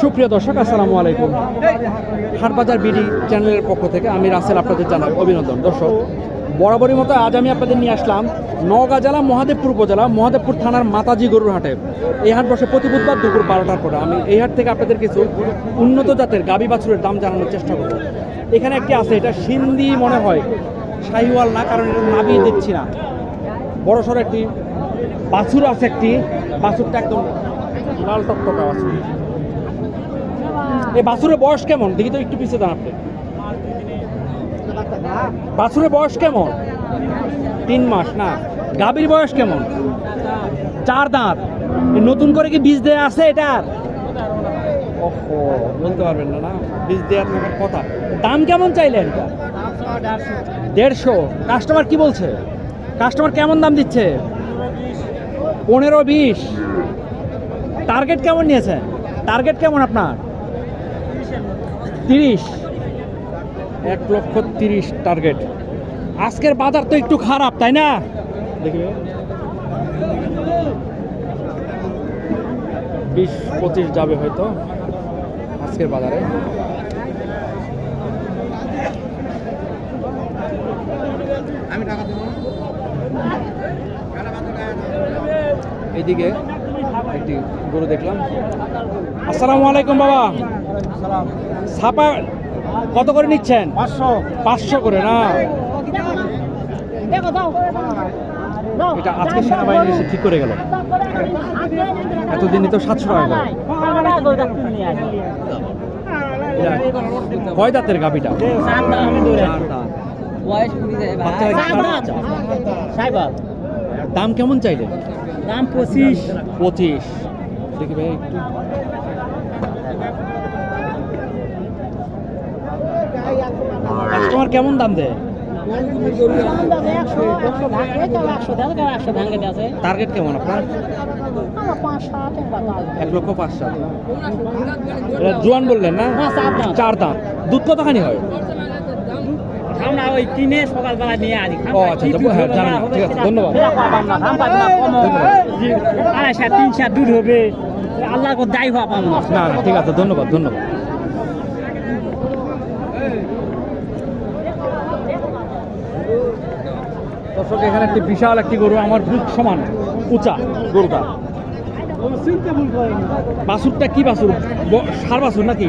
সুপ্রিয় দর্শক, আসসালামু আলাইকুম। হাটবাজার বিডি চ্যানেলের পক্ষ থেকে আমি রাসেল আপনাদের জানাই অভিনন্দন। দর্শক, বরাবরই মতো আজ আমি আপনাদের নিয়ে আসলাম নওগাঁ জেলা, মহাদেবপুর উপজেলা, মহাদেবপুর থানার মাতাজি গরুর হাটে। এই হাট বসে প্রতি বুধবার দুপুর বারোটার পরে। আমি এই হাট থেকে আপনাদের কিছু উন্নত জাতের গাবি বাছুরের দাম জানানোর চেষ্টা করব। এখানে একটি আছে, এটা সিন্ধি মনে হয়, শাহিওয়াল না, কারণ এটা নাবি দিচ্ছি না। বড়সড় একটি বাছুর আছে একটি, বাছুরটা একদম লাল টকটকা বাছুর এই বাছুরের বয়স কেমন? দেখি তো একটু পিছিয়ে দাঁড়ান আপনি। বাছুরের বয়স কেমন? তিন মাস না। গাভীর বয়স কেমন? চার দাঁত। নতুন করে কি বীজ দেয়া আছে এটার ওহো বলতে পারবেন না না? বীজ দেওয়া থাকার কথা। দাম কেমন চাইলেন? দেড়শো। কাস্টমার কি বলছে? কাস্টমার কেমন দাম দিচ্ছে? পনেরো বিশ। টার্গেট কেমন নিয়েছেন টার্গেট কেমন আপনার? তিরিশ। এক লক্ষ তিরিশ টার্গেট আজকের বাজার তো একটু খারাপ তাই না? দেখবে বিশ পঁচিশ যাবে হয়তো আজকের বাজারে। এইদিকে একটি গরু দেখলাম। আসসালামু আলাইকুম বাবা। ছাপা কত করে নিচ্ছেন? পাঁচশো। পাঁচশো করে না? এটা আজকে সেনাবাহিনী এসে ঠিক করে গেল। এতদিনই তো সাতশো টাকা কয় দাঁতের গাভিটা? দাম কেমন চাইলেন? দাম পঁচিশ। পঁচিশ। দেখি ভাই একটু। কাস্টমার কেমন দাম দেয়? টার্গেট কেমন আপনার? এক লক্ষ পাঁচ সাত। জোয়ান বললেন না? হ্যাঁ, চার দাম। দুধ কতখানি হয়? আমরা ওই কিনে সকালবেলা নিয়ে আসি ও, আচ্ছা, আচ্ছা, হ্যাঁ, জানি না। ঠিক আছে, ধন্যবাদ। আড়াইশা তিনশা দুধ হবে দায়ী হওয়া পাবো না ঠিক আছে ধন্যবাদ ধন্যবাদ দর্শক এখানে একটি বিশাল একটি গরু আমার বুক সমান উঁচা গরুটা বাছুরটা কি বাছুর সার বাছুর নাকি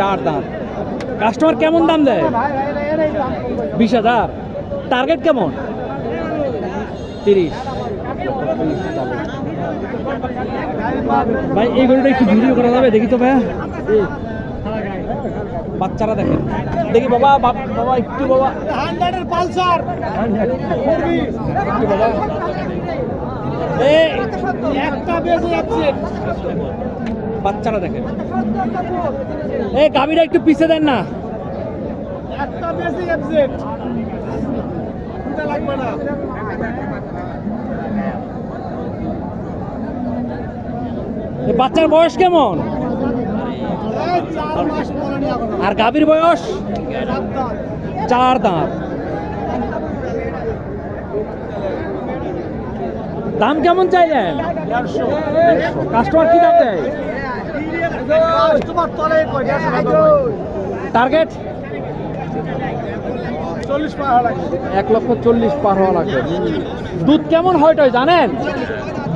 চার দাম। কাস্টমার কেমন দাম দেয়? বিশ হাজার। টার্গেট কেমন? তিরিশ। ভাই এই গরুটা একটু ভিডিও করা যাবে দেখি তো ভাইয়া। বাচ্চারা দেখেন। দেখি বাবা বাবা একটু বাবা। পালসার। বাবা। একটা বেজে যাচ্ছে। বাচ্চারা দেখেন। এই গাবিটা একটু পিছে দেন না। একটা লাগবে না? বাচ্চার বয়স কেমন? আর গাভীর বয়স? চার দাঁত। দাম কেমন চাইলেন? কাস্টমার কি দাম দেয়? টার্গেট চল্লিশ এক লক্ষ চল্লিশ পার হওয়া লাগবে। দুধ কেমন হয় জানেন?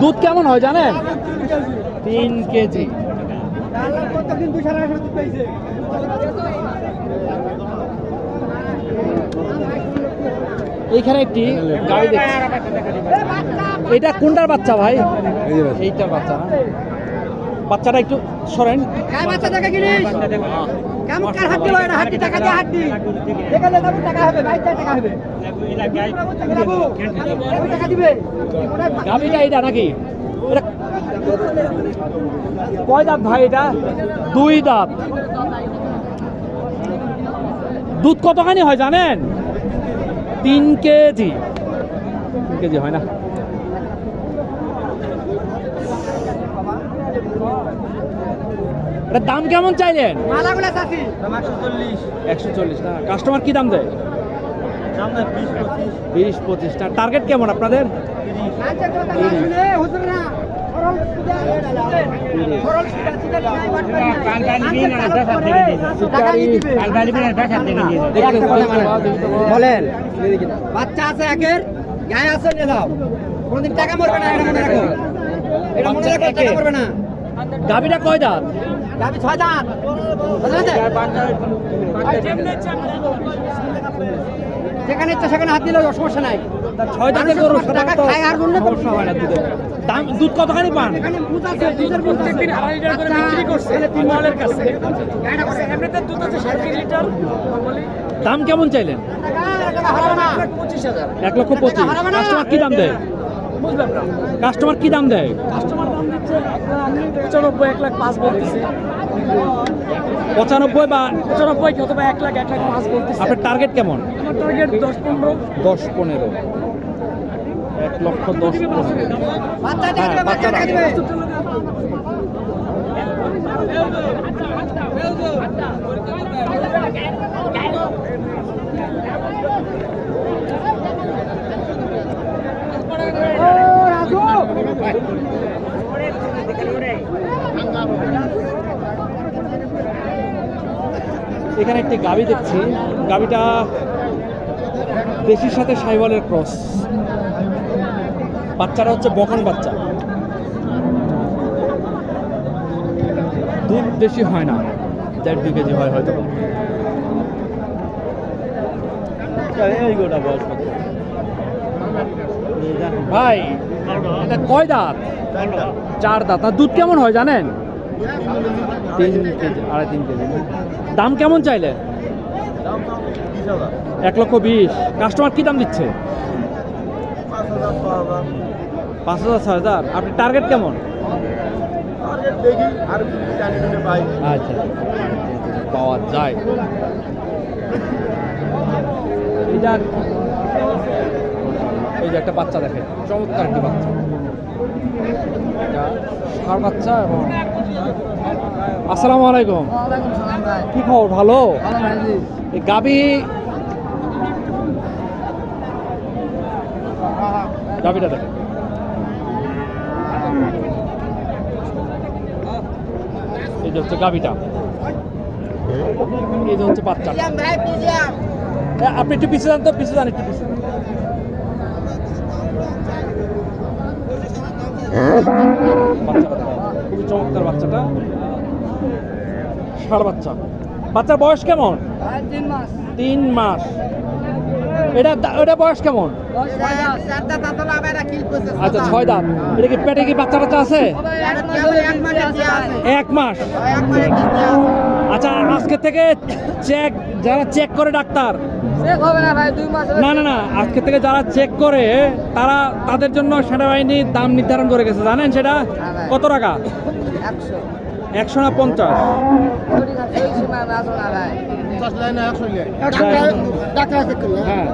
দুধ কেমন হয় জানেন? তিন কেজি। এইখানে একটি গাড়ি দেখছি। এটা কোনটার বাচ্চা ভাই? এইটার বাচ্চা না? বাচ্চাটা একটু সরেন। গাভিটা এটা নাকি? কয় দাঁত ভাই এটা? দুই দাঁত। দুধ কতখানি হয় জানেন? তিন কেজি। তিন কেজি হয় না। দাম কেমন চাইলেন? মালাগুলা চাষি একশো চল্লিশ না। কাস্টমার কি দাম দেয়? বিশ পঁচিশ। না টার্গেট কেমন আপনাদের? টাকা দিবে বলেন। বাচ্চা আছে একের গায়ে আছে নিয়ে যাও। কোনদিন টাকা মরবে না এটা মনে রাখো। এটা মনে রাখো টাকা মরবে না। গাভিটা কয় দাঁত? ছয় দাঁত। যেখানে ইচ্ছা সেখানে হাত দিলে সমস্যা নাই। ছয় দাঁতের গরু টাকা খায় আর জন্য সমস্যা হয় না দুধের। দাম দুধ কতখানি পান? এখানে দুধ আছে দুধের দুধ আড়াই লিটার করে বিক্রি করছে। তিন মালের কাছে। এমনিতে দুধ আছে সাড়ে লিটার দাম কেমন চাইলেন? পঁচিশ হাজার এক লক্ষ পঁচিশ। কাস্টমার কি দাম দেয়? বুঝলাম না। কাস্টমার কি দাম দেয়? কাস্টমার দাম দিচ্ছে পঁচানব্বই এক লাখ পাঁচ বলতেছে। পঁচানব্বই বা পঁচানব্বই অথবা এক লাখ এক লাখ পাঁচ বলতেছে। আপনার টার্গেট কেমন? আমার টার্গেট দশ পনেরো। দশ পনেরো। এক লক্ষ দশ পনেরো। বাচ্চা টাকা দিবে, বাচ্চা টাকা দিবে। এখানে একটি গাবি দেখছি। গাবিটা দেশির সাথে সাইওয়ালের ক্রস বাচ্চাটা হচ্ছে বকন বাচ্চা। দুধ বেশি হয় না দেড় দু কেজি হয় হয়তো। ভাই এটা কয় দাঁত? চার দাঁত। আর দুধ কেমন হয় জানেন? তিন কেজি, আড়াই, তিন কেজি। দাম কেমন চাইলে? এক লক্ষ বিশ। কাস্টমার কি দাম দিচ্ছে? পাঁচ হাজার, ছয় হাজার। আপনি টার্গেট কেমন? আচ্ছা। পাওয়া যায়। এই যে একটা বাচ্চা দেখে চমৎকার একটি বাচ্চা। এটা বাচ্চা এবং আসসালামু আলাইকুম। কি খবর ভালো? এই গাবি গাবিটা দেখে। এই যে হচ্ছে গাবিটা এই যে হচ্ছে বাচ্চা আপনি একটু পিছিয়ে যান তো পিছিয়ে যান একটু পিছিয়ে যান। বাচ্চাটা দেখেন। খুবই চমৎকার বাচ্চাটা ষাড় বাচ্চা বাচ্চার বয়স কেমন? তিন মাস। এটা এটা বয়স কেমন? আচ্ছা ছয় দাঁত। এটা কি পেটে কি বাচ্চা বাচ্চা আছে? এক মাস। আচ্ছা আজকে থেকে চেক যারা চেক করে ডাক্তার না না না আজকে থেকে যারা চেক করে তারা তাদের জন্য সেনাবাহিনী দাম নির্ধারণ করে গেছে জানেন সেটা কত টাকা একশো না পঞ্চাশ হ্যাঁ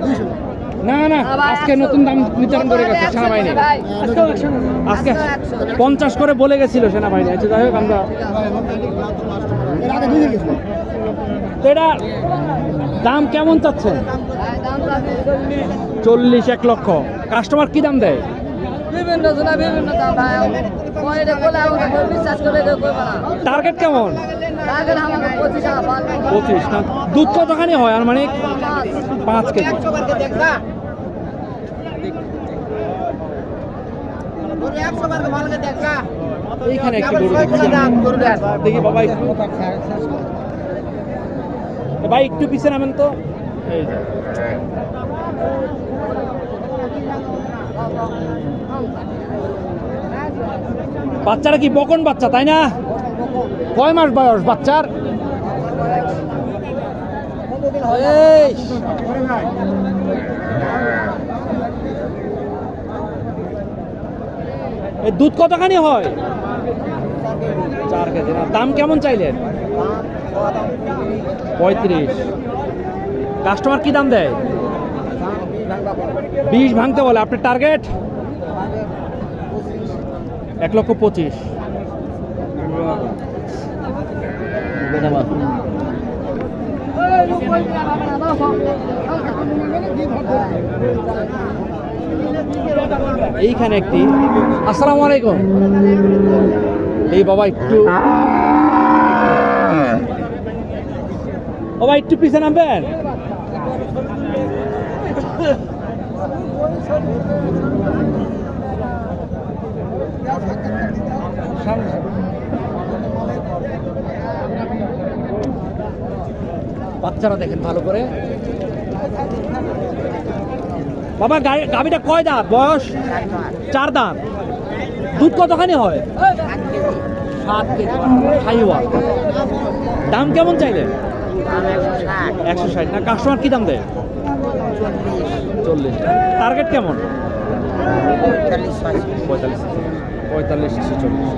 না না আজকে নতুন দাম নির্ধারণ করে গেছে সেনাবাহিনী আজকে পঞ্চাশ করে বলে গেছিল সেনাবাহিনী আচ্ছা যাই হোক আমরা এটা দাম কেমন চাচ্ছেন? চল্লিশ এক লক্ষ। কাস্টমার কি দাম দেয়? বিভিন্ন জনা দাম টার্গেট কেমন? পঁচিশ না? দুধ কতখানি হয়? আর মানে পাঁচ কেজি। এইখানে একটি গরু দেখছি দেখি বাবা ভাই একটু পিছিয়ে নামেন তো। এই যে। বাচ্চারা কি বকন বাচ্চা তাই না? কয় মাস বয়স বাচ্চার? দুধ কতখানি হয়? চার কেজি। না দাম কেমন চাইলেন? পঁয়ত্রিশ। কাস্টমার কি দাম দেয়? বিশ ভাঙতে বলে। আপনার টার্গেট এক লক্ষ পঁচিশ। এইখানে একটি। আসসালামু আলাইকুম। এই বাবা একটু বাবা একটু পিছে নামবেন। বাচ্চারা দেখেন ভালো করে। বাবা গাড়ি গাড়িটা কয় দাঁত? বয়স? চার দাঁত। দুধ কতখানি হয়? সাত কেজি। দাম কেমন চাইলেন? একশো ষাট। না কাস্টমার কী দাম দেয়? চল্লিশ। টার্গেট কেমন? পঁয়তাল্লিশ পঁয়তাল্লিশ। চল্লিশ